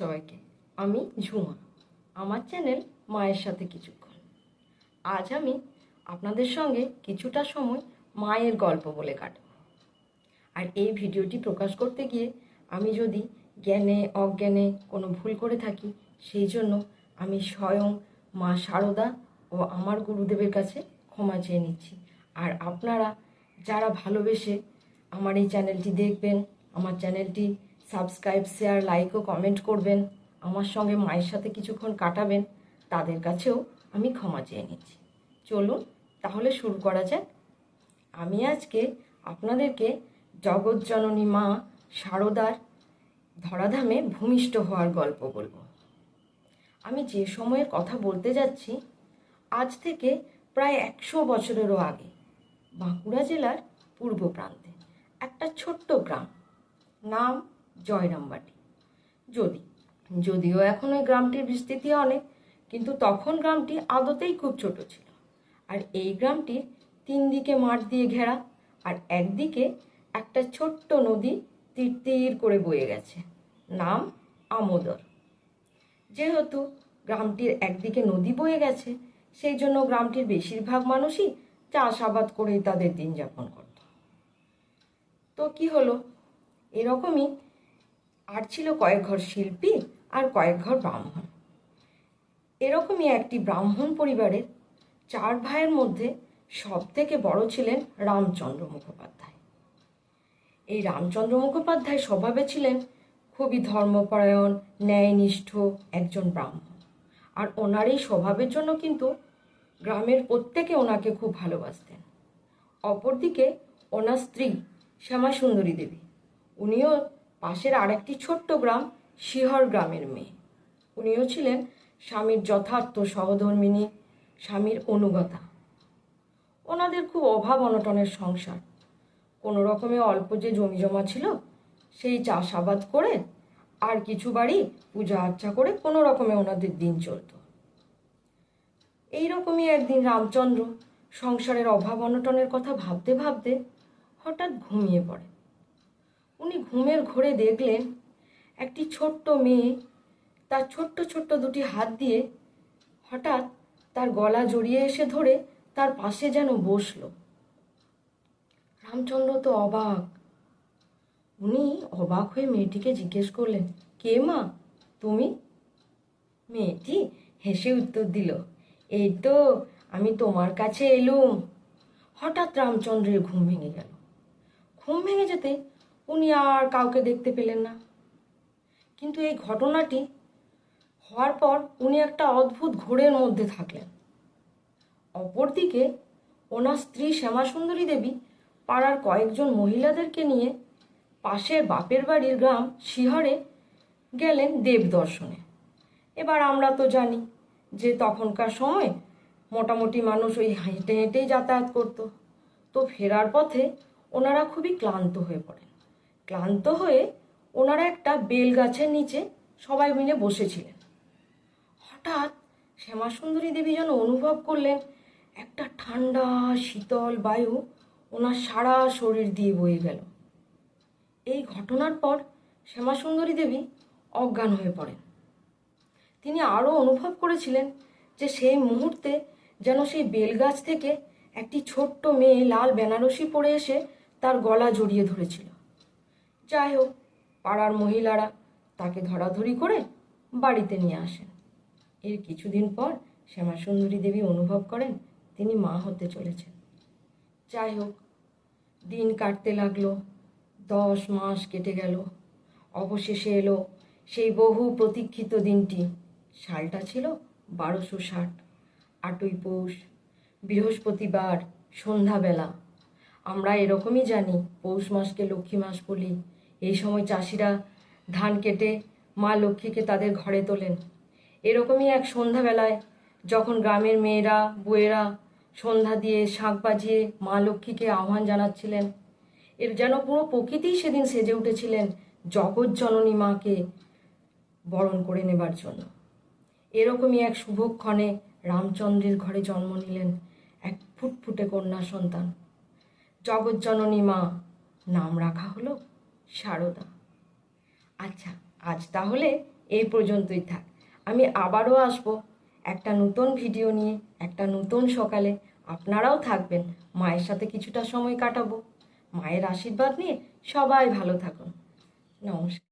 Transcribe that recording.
সবাইকে। আমি ঝুমা। আমার চ্যানেল মায়ের সাথে কিছুক্ষণ। আজ আমি আপনাদের সঙ্গে কিছুটা সময় মায়ের গল্প বলে কাটাবো। আর এই ভিডিওটি প্রকাশ করতে গিয়ে আমি যদি জ্ঞানে, অজ্ঞানে কোনো ভুল করে থাকি, সেই জন্য আমি স্বয়ং মা শারদা ও আমার গুরুদেবের কাছে ক্ষমা চেয়ে নিচ্ছি। আর আপনারা যারা ভালোবেসে আমার এই চ্যানেলটি দেখবেন, আমার চ্যানেলটি সাবস্ক্রাইব শেয়ার লাইক ও কমেন্ট করবেন। আমার সঙ্গে মায়ের সাথে কিছুক্ষণ কাটাবেন। তাদের কাছেও আমি ক্ষমা চেয়ে নিচ্ছি। চলুন, তাহলে শুরু করা যাক। আমি আজকে আপনাদেরকে জগৎজননী মা শারদার ধরাধামে ভূমিষ্ঠ হওয়ার গল্প বলব। আমি যে সময়ের কথা বলতে যাচ্ছি, আজ থেকে প্রায় একশো বছরেরও আগে। বাঁকুড়া জেলার পূর্ব প্রান্তে, একটা ছোট্ট গ্রাম। নাম জয়রামবাটি যদি, যদিও এখন ওই গ্রামটির বিস্তৃতি অনেক, কিন্তু তখন গ্রামটি আদতেই খুব ছোট ছিল। আর এই গ্রামটির তিন দিকে মাঠ দিয়ে ঘেরা, আর একদিকে একটা ছোট্ট নদী তীর তীর করে বয়ে গেছে। নাম আমোদর। যেহেতু গ্রামটির একদিকে নদী বয়ে গেছে, সেই জন্য গ্রামটির বেশিরভাগ মানুষই চাষাবাদ করেই তাদের দিন যাপন করত। তো কি হলো? এরকমই আর ছিল কয়েক ঘর শিল্পী আর কয়েক ঘর ব্রাহ্মণ। এরকমই একটি ব্রাহ্মণ পরিবারের চার ভাইয়ের মধ্যে সব থেকে বড় ছিলেন রামচন্দ্র মুখোপাধ্যায়। এই রামচন্দ্র মুখোপাধ্যায় স্বভাবে ছিলেন খুবই ধর্মপরায়ণ, ন্যায়নিষ্ঠ একজন ব্রাহ্মণ। আর ওনার এই স্বভাবের জন্য কিন্তু গ্রামের প্রত্যেকে ওনাকে খুব ভালোবাসতেন। অপরদিকে ওনার স্ত্রী শ্যামাসুন্দরী দেবী, উনিও পাশের আরেকটি ছোট্ট গ্রাম শিহর গ্রামের মেয়ে। উনিও ছিলেন স্বামীর যথার্থ সহধর্মিনী স্বামীর অনুগতা ওনাদের খুব অভাব অনটনের সংসার। কোনো রকমে অল্প যে জমি জমা ছিল, সেই চাষাবাদ করে আর কিছু বাড়ি পূজা আর্চা করে কোনো রকমে ওনাদের দিন চলতো। এইরকমই একদিন রামচন্দ্র সংসারের অভাব অনটনের কথা ভাবতে ভাবতে হঠাৎ ঘুমিয়ে পড়ে। উনি ঘুমের ঘোরে দেখলেন একটি ছোট্ট মেয়ে তার ছোট্ট ছোট্ট দুটি হাত দিয়ে হঠাৎ তার গলা জড়িয়ে এসে ধরে তার পাশে যেন বসল। রামচন্দ্র তো অবাক। উনি অবাক হয়ে মেয়েটিকে জিজ্ঞেস করলেন, কে মা? তুমি? মেয়েটি হেসে উত্তর দিল, এই তো আমি তোমার কাছে এলুম। হঠাৎ রামচন্দ্রের ঘুম ভেঙে গেল। ঘুম ভেঙে যেতে উনি আর কাউকে দেখতে পেলেন না। কিন্তু এই ঘটনাটি হওয়ার পর উনি একটা অদ্ভুত ঘোরের মধ্যে থাকলেন। অপরদিকে ওনার স্ত্রী শ্যামাসুন্দরী দেবী পাড়ার কয়েকজন মহিলাদেরকে নিয়ে পাশের বাপের বাড়ির গ্রাম শিহরে গেলেন দেব দর্শনে। এবার আমরা তো জানি যে তখনকার সময় মোটামুটি মানুষ ওই হেঁটে হেঁটেই যাতায়াত করত। তো ফেরার পথে ওনারা খুবই ক্লান্ত হয়ে পড়েন। ক্লান্ত হয়ে ওনারা একটা বেল গাছের নিচে সবাই মিলে বসেছিলেন। হঠাৎ শ্যামাসুন্দরী দেবী যেন অনুভব করলেন, একটা ঠান্ডা, শীতল বায়ু ওনার সারা শরীর দিয়ে বয়ে গেল। এই ঘটনার পর শ্যামাসুন্দরী দেবী অজ্ঞান হয়ে পড়েন। তিনি আরও অনুভব করেছিলেন যে সেই মুহূর্তে যেন সেই বেলগাছ থেকে একটি ছোট্ট মেয়ে লাল বেনারসি পরে এসে তার গলা জড়িয়ে ধরেছিল। যাই হোক, পাড়ার মহিলারা তাকে ধরাধরি করে বাড়িতে নিয়ে আসেন। এর কিছুদিন পর শ্যামাসুন্দরী দেবী অনুভব করেন তিনি মা হতে চলেছেন। যাই হোক, দিন কাটতে লাগল, দশ মাস কেটে গেল, অবশেষে এলো সেই বহু প্রতীক্ষিত দিনটি। সালটা ছিল বারোশো ষাট, আটই পৌষ, বৃহস্পতিবার, সন্ধ্যাবেলা। আমরা এরকমই জানি পৌষ মাসকে লক্ষ্মী মাস বলি। এই সময় চাষিরা ধান কেটে মা লক্ষ্মীকে তাদের ঘরে তোলেন। এরকমই এক সন্ধ্যাবেলায় যখন গ্রামের মেয়েরা, বউয়েরা সন্ধ্যা দিয়ে শাঁখ বাজিয়ে মা লক্ষ্মীকে আহ্বান জানাচ্ছিলেন, এর যেন পুরো প্রকৃতিই সেদিন সেজে উঠেছিলেন জগৎ জননী মাকে বরণ করে নেবার জন্য। এরকমই এক শুভক্ষণে রামচন্দ্রের ঘরে জন্ম নিলেন এক ফুটফুটে কন্যা সন্তান। জগৎ জননী মা নাম রাখা হলো? শারদা আচ্ছা আজ তাহলে এই পর্যন্তই থাক। আমি আবারও আসব একটা নতুন ভিডিও নিয়ে, একটা নতুন সকালে। আপনারাও থাকবেন, মায়ের সাথে কিছুটা সময় কাটাবো। মায়ের আশীর্বাদ নিয়ে সবাই ভালো থাকুন। নমস্কার।